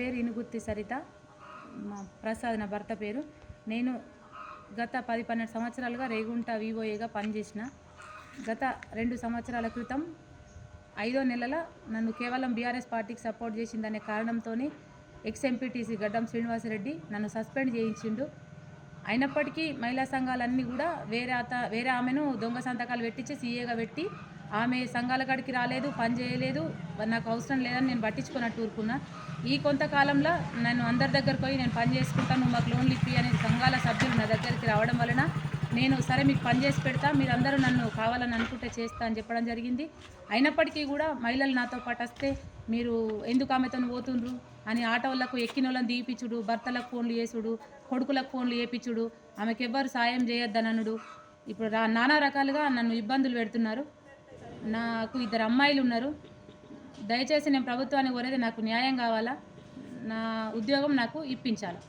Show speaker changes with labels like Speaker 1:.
Speaker 1: పేరు ఇనుగుత్తి సరిత. మా ప్రసాద్ నా భర్త పేరు. నేను గత పది పన్నెండు సంవత్సరాలుగా రేగుంట వివోఏగా పనిచేసిన. గత రెండు సంవత్సరాల క్రితం ఐదో నెలల నన్ను కేవలం బీఆర్ఎస్ పార్టీకి సపోర్ట్ చేసిందనే కారణంతో ఎక్స్ ఎంపీటీసీ గడ్డం శ్రీనివాసరెడ్డి నన్ను సస్పెండ్ చేయించిండు. అయినప్పటికీ మహిళా సంఘాలన్నీ కూడా వేరే అత వేరే ఆమెను దొంగ సంతకాలు పెట్టించి సీఏగా పెట్టి ఆమె సంఘాల కాడికి రాలేదు పని చేయలేదు నాకు అవసరం లేదని నేను పట్టించుకున్నట్టు ఊరుకున్నా. ఈ కొంతకాలంలో నేను అందరి దగ్గరకు పోయి నేను పని చేసుకుంటాను మాకు లోన్లు ఇప్పి అనే సంఘాల సభ్యులు నా దగ్గరికి రావడం వలన నేను సరే మీకు పని చేసి పెడతా మీరందరూ నన్ను కావాలని అనుకుంటే చేస్తా అని చెప్పడం జరిగింది. అయినప్పటికీ కూడా మహిళలు నాతో పాటు వస్తే మీరు ఎందుకు ఆమెతో పోతుండ్రు? అని ఆటోలకు ఎక్కిన వాళ్ళని దీపించుడు భర్తలకు ఫోన్లు చేసుడు కొడుకులకు ఫోన్లు చేపించుడు ఆమెకు ఎవ్వరు సాయం చేయొద్దననుడు. ఇప్పుడు రా నానా రకాలుగా నన్ను ఇబ్బందులు పెడుతున్నారు. నాకు ఇద్దరు అమ్మాయిలు ఉన్నారు. దయచేసి నేను ప్రభుత్వానికి కోరేది నాకు న్యాయం కావాలా? నా ఉద్యోగం నాకు ఇప్పించాలి?